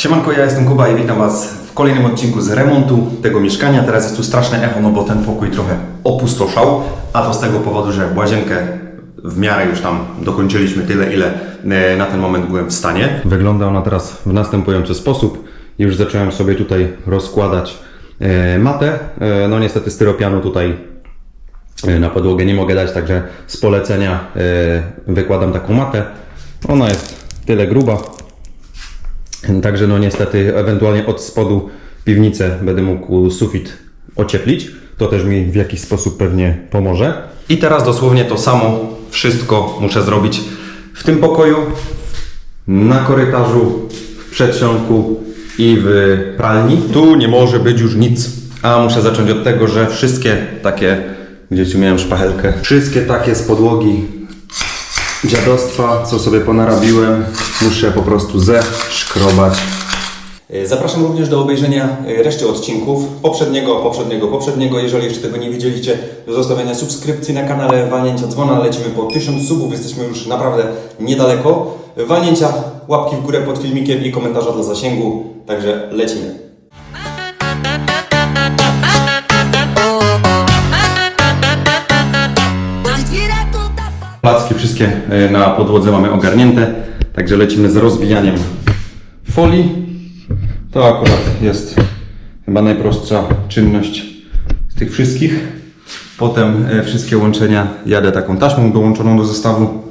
Siemanko, ja jestem Kuba i witam Was w kolejnym odcinku z remontu tego mieszkania. Teraz jest tu straszne echo, no bo ten pokój trochę opustoszał, a to z tego powodu, że łazienkę w miarę już tam dokończyliśmy tyle, ile e, na ten moment byłem w stanie. Wygląda ona teraz w następujący sposób. Już zacząłem sobie tutaj rozkładać e, matę. E, No niestety styropianu tutaj na podłogę nie mogę dać, także z polecenia wykładam taką matę. Ona jest tyle gruba, Także no niestety ewentualnie od spodu piwnicę będę mógł sufit ocieplić. To też mi w jakiś sposób pewnie pomoże. I teraz dosłownie to samo wszystko muszę zrobić w tym pokoju, na korytarzu, w przedsionku i w pralni. Tu nie może być już nic. A muszę zacząć od tego, że wszystkie takie, gdzieś miałem szpachelkę, wszystkie takie z podłogi dziadostwa, co sobie ponarabiłem, muszę po prostu zeszkrobać. Zapraszam również do obejrzenia e, reszty odcinków poprzedniego, poprzedniego, poprzedniego. Jeżeli jeszcze tego nie widzieliście, do zostawienia subskrypcji na kanale, walnięcia dzwona. Lecimy po 1000 subów, jesteśmy już naprawdę niedaleko. Walnięcia łapki w górę pod filmikiem i komentarza dla zasięgu. Także lecimy. Placki wszystkie e, na podłodze mamy ogarnięte, także lecimy z rozwijaniem folii. To akurat jest chyba najprostsza czynność z tych wszystkich. Potem e, wszystkie łączenia jadę taką taśmą dołączoną do zestawu.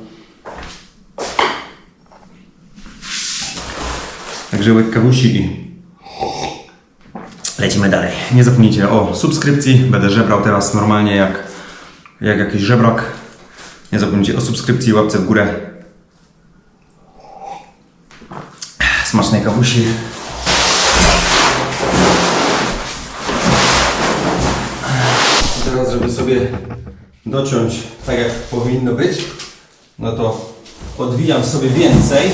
Także kawusi i lecimy dalej. Nie zapomnijcie o subskrypcji. Będę żebrał teraz normalnie jak, jak jakiś żebrak. Nie zapomnijcie o subskrypcji, łapce w górę. Smacznej kawusi. Teraz, żeby sobie dociąć tak jak powinno być, no to odwijam sobie więcej.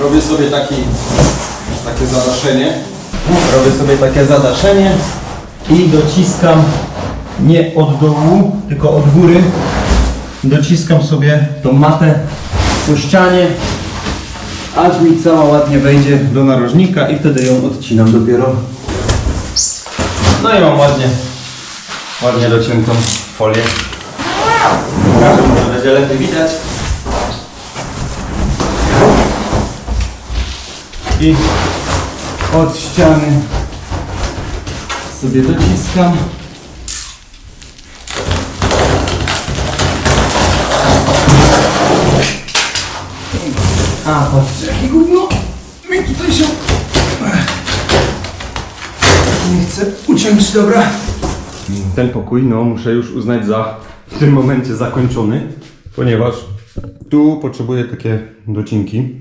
Robię sobie taki, takie zadaszenie. Robię sobie takie zadaszenie i dociskam nie od dołu, tylko od góry. Dociskam sobie tą matę po ścianie, aż mi cała ładnie wejdzie do narożnika i wtedy ją odcinam dopiero. No i mam ładnie, ładnie dociętą folię. Pokażę, może będzie lepiej widać. I od ściany sobie dociskam. A, patrzcie, jakie gówno mi tutaj się... Nie chcę uciąć, dobra. Ten pokój, no, muszę już uznać za w tym momencie zakończony, ponieważ tu potrzebuję takie docinki,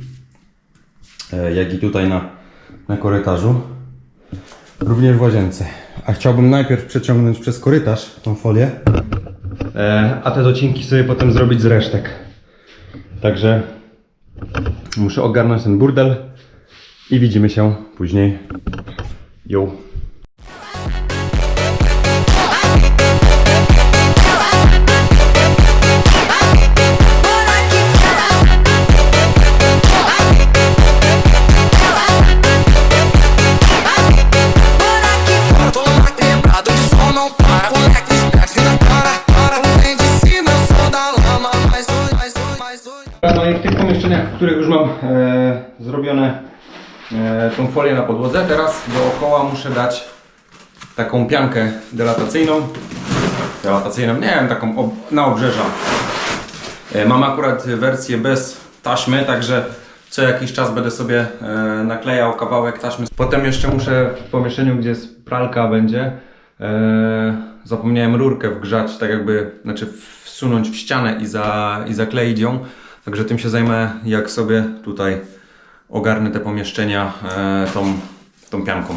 e, jak i tutaj na, na korytarzu, również w łazience. A chciałbym najpierw przeciągnąć przez korytarz tą folię, e, a te docinki sobie potem zrobić z resztek. Także Muszę ogarnąć ten burdel i widzimy się później. Jo. Których już mam e, zrobione e, tą folię na podłodze, teraz dookoła muszę dać taką piankę delatacyjną. Delatacyjną, nie wiem, taką ob, na obrzeża. E, mam akurat wersję bez taśmy, także co jakiś czas będę sobie e, naklejał kawałek taśmy. Potem jeszcze muszę w pomieszczeniu, gdzie pralka będzie, e, zapomniałem rurkę wgrzać, tak jakby, znaczy wsunąć w ścianę i, za, i zakleić ją. Także tym się zajmę, jak sobie tutaj ogarnę te pomieszczenia e, tą, tą pianką.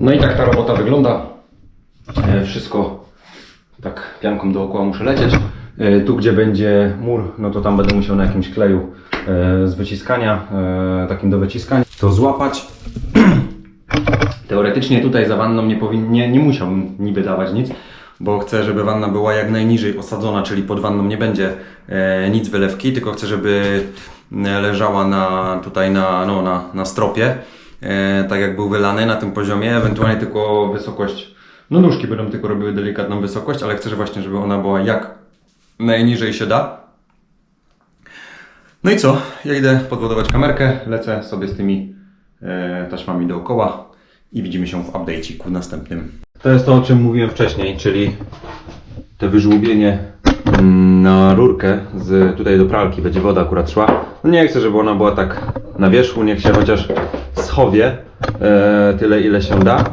No i tak ta robota wygląda. E, Wszystko tak pianką dookoła muszę lecieć. E, Tu gdzie będzie mur, no to tam będę musiał na jakimś kleju e, z wyciskania, e, takim do wyciskania, to złapać. Teoretycznie tutaj za wanną nie, nie, nie musiałbym niby dawać nic, bo chcę, żeby wanna była jak najniżej osadzona, czyli pod wanną nie będzie e, nic wylewki, tylko chcę, żeby e, leżała na, tutaj na, no, na, na stropie, e, tak jak był wylany na tym poziomie, ewentualnie tylko wysokość, no nóżki będą tylko robiły delikatną wysokość, ale chcę że właśnie, żeby ona była jak najniżej się da. No i co? Ja idę podładować kamerkę, lecę sobie z tymi taśmami dookoła i widzimy się w update'iku następnym. To jest to, o czym mówiłem wcześniej, czyli te wyżłobienie mm, na rurkę z tutaj do pralki, będzie woda akurat szła. No nie chcę, żeby ona była tak na wierzchu, niech się chociaż schowie e, tyle ile się da.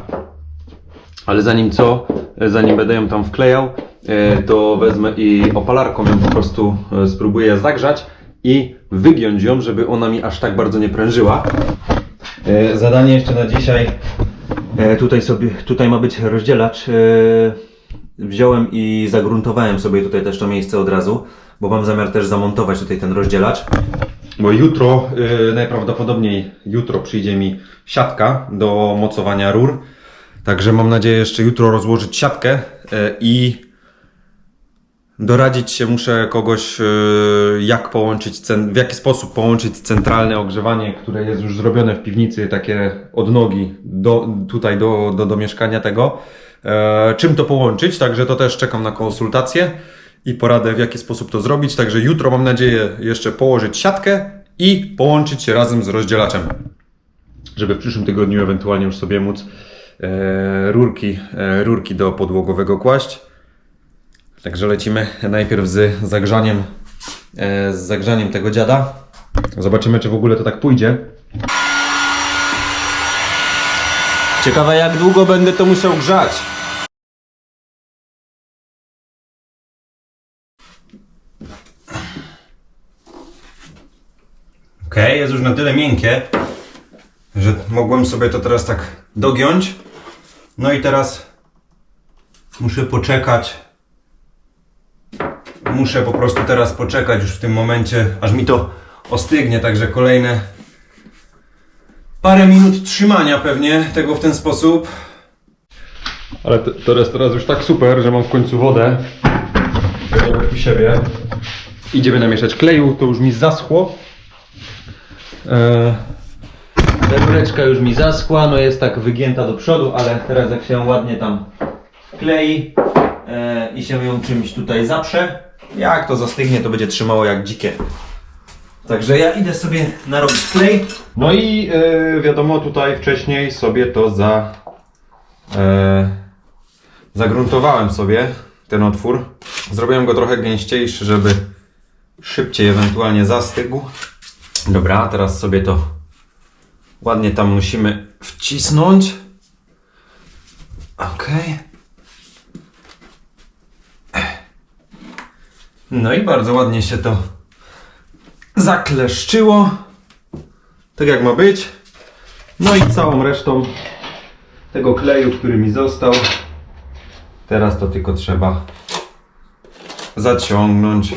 Ale zanim co, e, zanim będę ją tam wklejał, e, to wezmę i opalarką ją po prostu e, spróbuję zagrzać i wygiąć ją, żeby ona mi aż tak bardzo nie prężyła. E, Zadanie jeszcze na dzisiaj. E, Tutaj sobie, tutaj ma być rozdzielacz. E, Wziąłem i zagruntowałem sobie tutaj też to miejsce od razu, bo mam zamiar też zamontować tutaj ten rozdzielacz. Bo jutro, najprawdopodobniej jutro przyjdzie mi siatka do mocowania rur. Także mam nadzieję jeszcze jutro rozłożyć siatkę i doradzić się muszę kogoś, e, jak połączyć, w jaki sposób połączyć centralne ogrzewanie, które jest już zrobione w piwnicy, takie od nogi do, tutaj do, do, do mieszkania tego. E, Czym to połączyć? Także to też czekam na konsultację i poradę, w jaki sposób to zrobić. Także jutro mam nadzieję jeszcze położyć siatkę i połączyć się razem z rozdzielaczem żeby w przyszłym tygodniu ewentualnie już sobie móc e, rurki, rurki do podłogowego kłaść. Także lecimy najpierw z zagrzaniem, e, z zagrzaniem tego dziada. Zobaczymy, czy w ogóle to tak pójdzie. Ciekawe, jak długo będę to musiał grzać. Ok, jest już na tyle miękkie, że mogłem sobie to teraz tak dogiąć. No i teraz muszę poczekać. Muszę po prostu teraz poczekać już w tym momencie, aż mi to ostygnie, także kolejne parę minut trzymania pewnie tego w ten sposób. Ale to, to jest teraz już tak super, że mam w końcu wodę u siebie. Idziemy namieszać kleju, to już mi zaschło. Ta rureczka już mi zaschła, no jest tak wygięta do przodu, ale teraz jak się ładnie tam klei e, i się ją czymś tutaj zaprze, jak to zastygnie, to będzie trzymało jak dzikie. Także ja idę sobie narobić klej. No i e, wiadomo, tutaj wcześniej sobie to za, e, zagruntowałem sobie ten otwór. Zrobiłem go trochę gęściejszy, żeby szybciej ewentualnie zastygł. Dobra, teraz sobie to ładnie tam musimy wcisnąć. Ok. No i bardzo ładnie się to zakleszczyło. Tak jak ma być. No i całą resztą tego kleju, który mi został. Teraz to tylko trzeba zaciągnąć.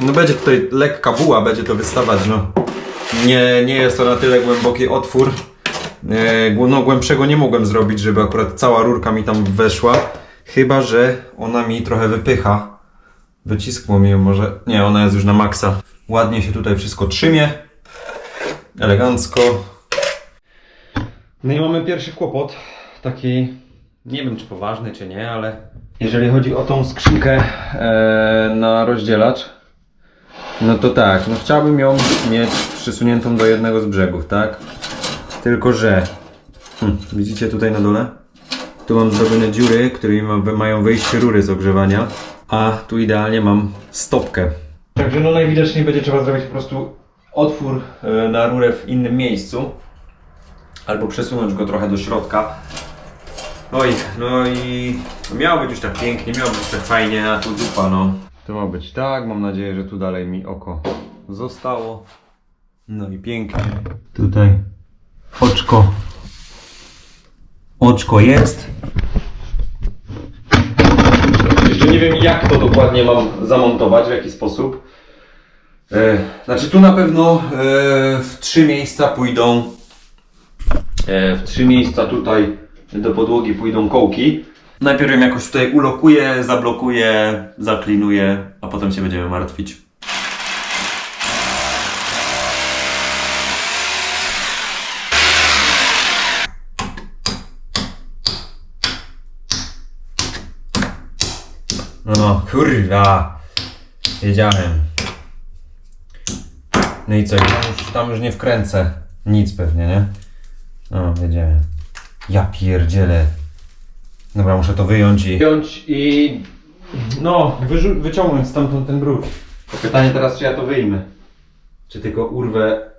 No będzie tutaj lekka buła, będzie to wystawać, no. Nie, nie jest to na tyle głęboki otwór. E, no głębszego nie mogłem zrobić, żeby akurat cała rurka mi tam weszła. Chyba, że ona mi trochę wypycha. Wyciskło mi ją może. Nie, ona jest już na maksa. Ładnie się tutaj wszystko trzymie. Elegancko. No i mamy pierwszy kłopot. Taki, nie wiem czy poważny, czy nie, ale jeżeli chodzi o tą skrzynkę e, na rozdzielacz, no to tak, no chciałbym ją mieć przysuniętą do jednego z brzegów, tak? Tylko, że hm, widzicie tutaj na dole? Tu mam zrobione dziury, którymi ma, mają wejść rury z ogrzewania, a tu idealnie mam stopkę. Także no najwidoczniej będzie trzeba zrobić po prostu otwór e, na rurę w innym miejscu, albo przesunąć go trochę do środka. Oj, no i miało być już tak pięknie, miało być już tak fajnie, a tu dupa, no. To ma być tak, mam nadzieję, że tu dalej mi oko zostało. No i pięknie. Tutaj oczko. Oczko jest. Jeszcze nie wiem jak to dokładnie mam zamontować, w jaki sposób. E, znaczy tu na pewno e, w trzy miejsca pójdą e, w trzy miejsca tutaj do podłogi pójdą kołki. Najpierw ją jakoś tutaj ulokuję, zablokuję, zaklinuję, a potem się będziemy martwić. No kurwa, wiedziałem. No i co, tam już, tam już nie wkręcę nic pewnie, nie? No, wiedziałem. Ja pierdzielę. Dobra, muszę to wyjąć i... Wyjąć i... No, wyrzu- wyciągnąć stamtąd ten brud. Pytanie teraz, czy ja to wyjmę. Czy tylko urwę...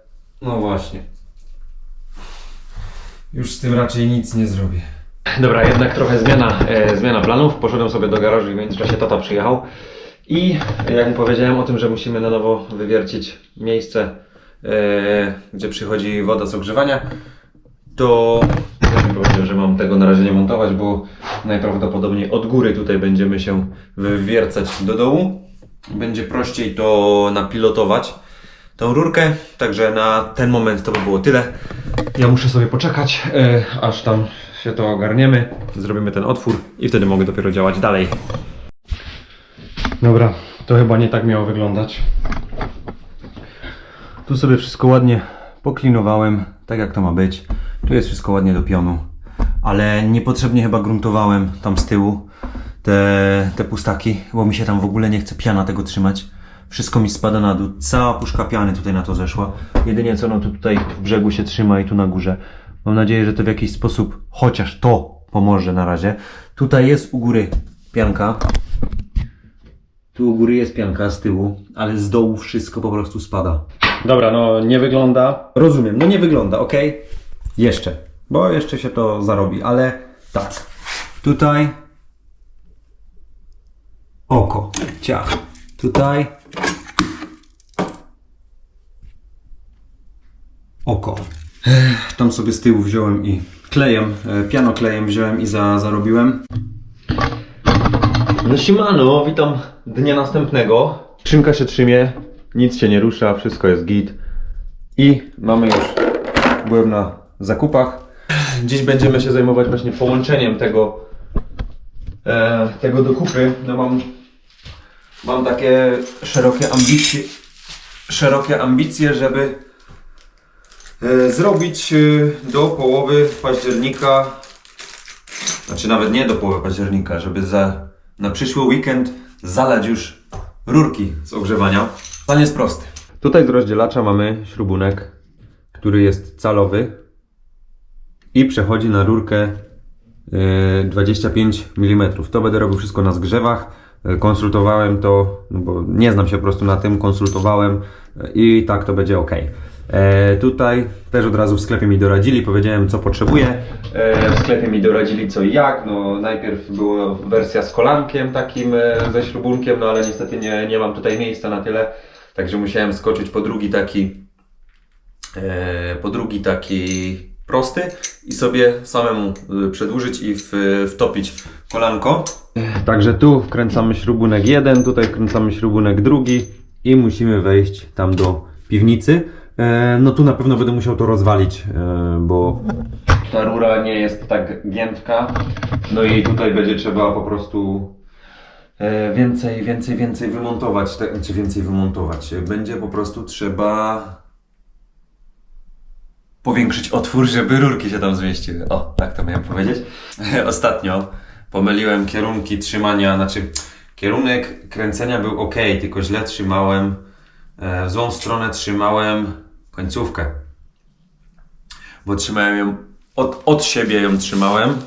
No właśnie. Już z tym raczej nic nie zrobię. Dobra, jednak trochę zmiana, e, zmiana planów. Poszedłem sobie do garażu i w międzyczasie tata przyjechał. I jak mu powiedziałem o tym, że musimy na nowo wywiercić miejsce, e, gdzie przychodzi woda z ogrzewania, to ja powiedział, że mam tego na razie nie montować, bo najprawdopodobniej od góry tutaj będziemy się wywiercać do dołu. Będzie prościej to napilotować tą rurkę, także na ten moment to by było tyle. Ja muszę sobie poczekać, e, aż tam się to ogarniemy, zrobimy ten otwór i wtedy mogę dopiero działać dalej. Dobra, to chyba nie tak miało wyglądać. Tu sobie wszystko ładnie poklinowałem, tak jak to ma być. Tu jest wszystko ładnie do pionu, ale niepotrzebnie chyba gruntowałem tam z tyłu te, te pustaki, bo mi się tam w ogóle nie chce piana tego trzymać. Wszystko mi spada na dół, cała puszka piany tutaj na to zeszła. Jedynie co no to tutaj w brzegu się trzyma i tu na górze. Mam nadzieję, że to w jakiś sposób chociaż to pomoże na razie. Tutaj jest u góry pianka, tu u góry jest pianka z tyłu, ale z dołu wszystko po prostu spada. Dobra, no nie wygląda. Rozumiem, no nie wygląda, ok? Jeszcze, bo jeszcze się to zarobi, ale tak. Tutaj oko, ciach. Tutaj oko. Tam sobie z tyłu wziąłem i klejem, e, pianoklejem wziąłem i za, zarobiłem. No siemano, witam dnia następnego. Szynka się trzymie, nic się nie rusza, wszystko jest git. I mamy już, byłem na zakupach. Dziś będziemy się zajmować właśnie połączeniem tego, e, tego do kupy. No mam, mam takie szerokie ambicje, szerokie ambicje, żeby zrobić e, do połowy października znaczy nawet nie do połowy października, żeby za, na przyszły weekend zalać już rurki z ogrzewania. Plan jest prosty. Tutaj z rozdzielacza mamy śrubunek, który jest calowy i przechodzi na rurkę e, 25 mm. To będę robił wszystko na zgrzewach. E, Konsultowałem to, no bo nie znam się po prostu na tym, konsultowałem e, i tak to będzie ok. E, tutaj też od razu w sklepie mi doradzili, powiedziałem co potrzebuję. E, w sklepie mi doradzili co i jak. No, najpierw była wersja z kolankiem takim e, ze śrubunkiem, no ale niestety nie, nie mam tutaj miejsca na tyle, także musiałem skoczyć po drugi taki po drugi taki prosty i sobie samemu przedłużyć i w, wtopić kolanko. Także tu wkręcamy śrubunek jeden, tutaj wkręcamy śrubunek drugi i musimy wejść tam do piwnicy. E, No tu na pewno będę musiał to rozwalić, e, bo ta rura nie jest tak giętka. No i tutaj będzie trzeba po prostu e, więcej, więcej, więcej wymontować, czy więcej wymontować. Będzie po prostu trzeba powiększyć otwór, żeby rurki się tam zmieściły. O, tak to miałem powiedzieć. Ostatnio pomyliłem kierunki trzymania, znaczy kierunek kręcenia był ok, tylko źle trzymałem, w złą stronę trzymałem końcówkę. Bo trzymałem ją, od, od siebie ją trzymałem,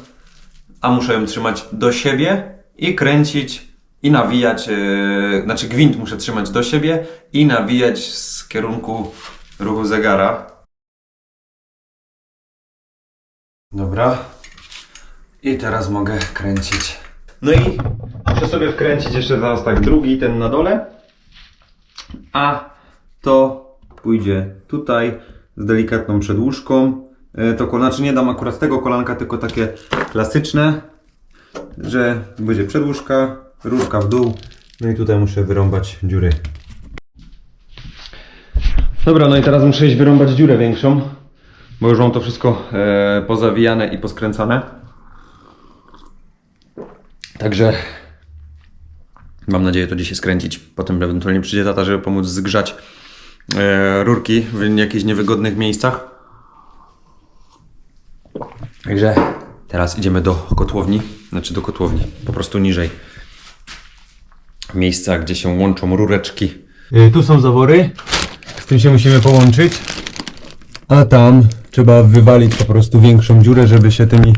a muszę ją trzymać do siebie i kręcić i nawijać, e, znaczy gwint muszę trzymać do siebie i nawijać z kierunku ruchu zegara. Dobra. I teraz mogę kręcić. No i muszę sobie wkręcić jeszcze zaraz tak drugi, ten na dole. A to pójdzie tutaj z delikatną przedłużką. E, To znaczy nie dam akurat tego kolanka, tylko takie klasyczne, że będzie przedłużka, rurka w dół. No i tutaj muszę wyrąbać dziury. Dobra, no i teraz muszę iść wyrąbać dziurę większą, bo już mam to wszystko e, pozawijane i poskręcane. Także mam nadzieję to dzisiaj skręcić. Potem ewentualnie przyjdzie tata, żeby pomóc zgrzać e, rurki w jakichś niewygodnych miejscach. Także teraz idziemy do kotłowni, znaczy do kotłowni, po prostu niżej. Miejsca, gdzie się łączą rureczki. Y, Tu są zawory, z tym się musimy połączyć. A tam trzeba wywalić po prostu większą dziurę, żeby się tymi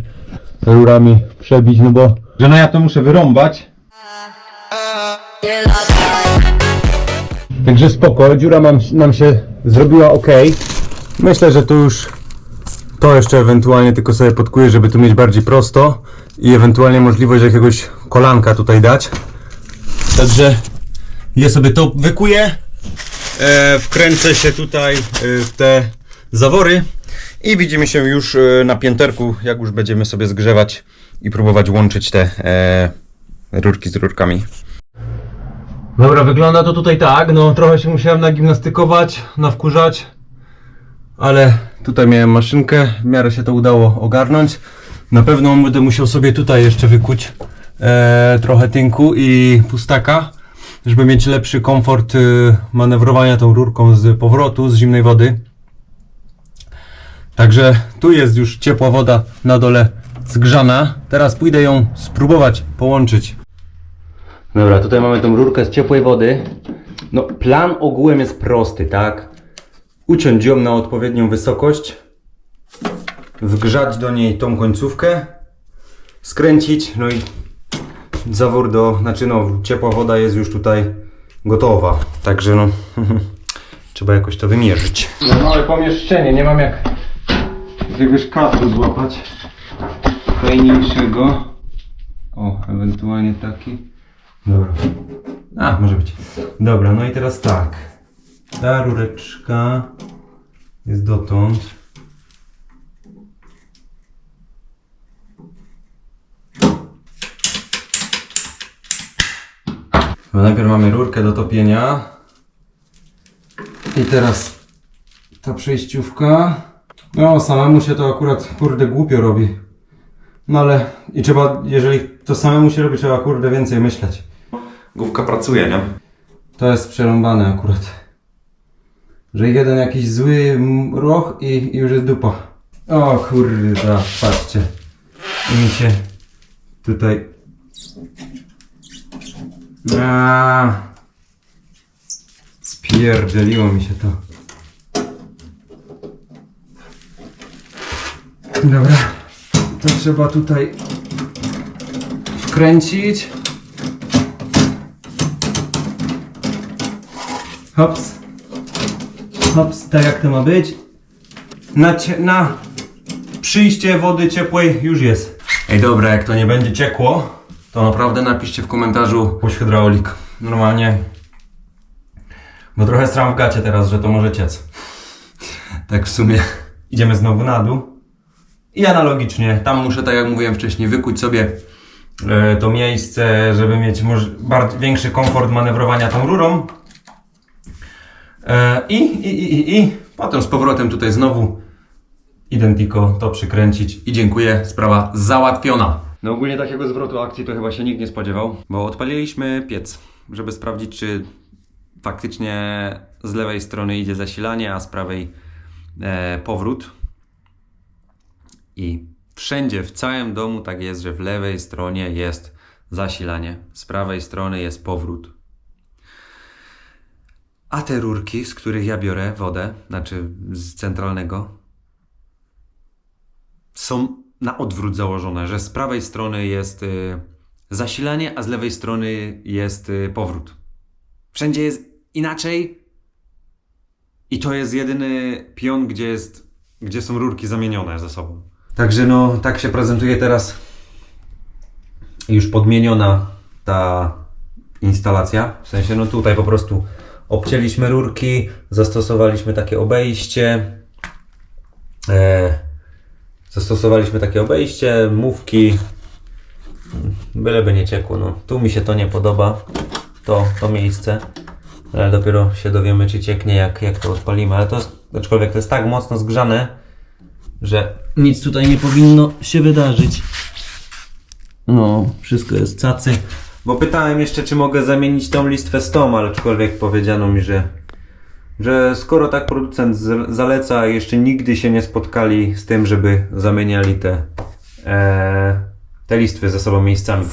rurami przebić, no bo... Że no ja to muszę wyrąbać. Także spoko, dziura mam, nam się zrobiła ok. Myślę, że tu już to jeszcze ewentualnie tylko sobie podkuję, żeby tu mieć bardziej prosto i ewentualnie możliwość jakiegoś kolanka tutaj dać. Także ja sobie to wykuję, e, wkręcę się tutaj e, w te zawory i widzimy się już e, na pięterku, jak już będziemy sobie zgrzewać i próbować łączyć te e, rurki z rurkami. Dobra, wygląda to tutaj tak, no trochę się musiałem nagimnastykować, nawkurzać, ale tutaj miałem maszynkę, w miarę się to udało ogarnąć. Na pewno będę musiał sobie tutaj jeszcze wykuć e, trochę tynku i pustaka, żeby mieć lepszy komfort e, manewrowania tą rurką z powrotu, z zimnej wody. Także tu jest już ciepła woda na dole zgrzana. Teraz pójdę ją spróbować połączyć. Dobra, tutaj mamy tą rurkę z ciepłej wody. No, plan ogółem jest prosty, tak? Uciąć ją na odpowiednią wysokość, wgrzać do niej tą końcówkę, skręcić, no i zawór do, znaczy no, ciepła woda jest już tutaj gotowa. Także no, trzeba jakoś to wymierzyć. No, małe pomieszczenie, nie mam jak jakiegoś kadru złapać fajniejszego. O, ewentualnie taki. Dobra. A, może być. Dobra, no i teraz tak. Ta rureczka jest dotąd. No najpierw mamy rurkę do topienia. I teraz ta przejściówka. No, samemu się to akurat kurde głupio robi. No ale i trzeba, jeżeli to samemu się robi, trzeba kurde więcej myśleć. Główka pracuje, nie? To jest przerąbane akurat. Że jeden jakiś zły roch i, już jest dupa. O kurde, patrzcie. I mi się tutaj... Aaaa. Spierdzieliło mi się to. Dobra. To trzeba tutaj wkręcić. Hops. Hops, tak jak to ma być. Na, na przyjście wody ciepłej już jest. Ej dobra, jak to nie będzie ciekło, to naprawdę napiszcie w komentarzu puść hydraulik. Normalnie. Bo trochę stram w gacie teraz, że to może ciec. Tak w sumie. Idziemy znowu na dół. I analogicznie, tam muszę, tak jak mówiłem wcześniej, wykuć sobie e, to miejsce, żeby mieć większy komfort manewrowania tą rurą. E, I, i, i, i, i potem z powrotem tutaj znowu Identico to przykręcić i dziękuję, sprawa załatwiona. No ogólnie takiego zwrotu akcji to chyba się nikt nie spodziewał, bo odpaliliśmy piec, żeby sprawdzić czy faktycznie z lewej strony idzie zasilanie, a z prawej e, powrót. I wszędzie, w całym domu tak jest, że w lewej stronie jest zasilanie, z prawej strony jest powrót. A te rurki, z których ja biorę wodę, znaczy z centralnego, są na odwrót założone, że z prawej strony jest y, zasilanie, a z lewej strony jest y, powrót. Wszędzie jest inaczej i to jest jedyny pion, gdzie, jest, gdzie są rurki zamienione ze sobą. Także no, tak się prezentuje teraz już podmieniona ta instalacja. W sensie, no tutaj po prostu obcięliśmy rurki, zastosowaliśmy takie obejście. E, zastosowaliśmy takie obejście, mówki. Byleby nie ciekło. No. Tu mi się to nie podoba, to, to miejsce. Ale dopiero się dowiemy, czy cieknie, jak, jak to odpalimy. Ale to, jest- aczkolwiek to jest tak mocno zgrzane, że nic tutaj nie powinno się wydarzyć. No, wszystko jest cacy. Bo pytałem jeszcze, czy mogę zamienić tą listwę z tą, ale aczkolwiek powiedziano mi, że, że skoro tak producent zaleca, jeszcze nigdy się nie spotkali z tym, żeby zamieniali te, e, te listwy ze sobą miejscami.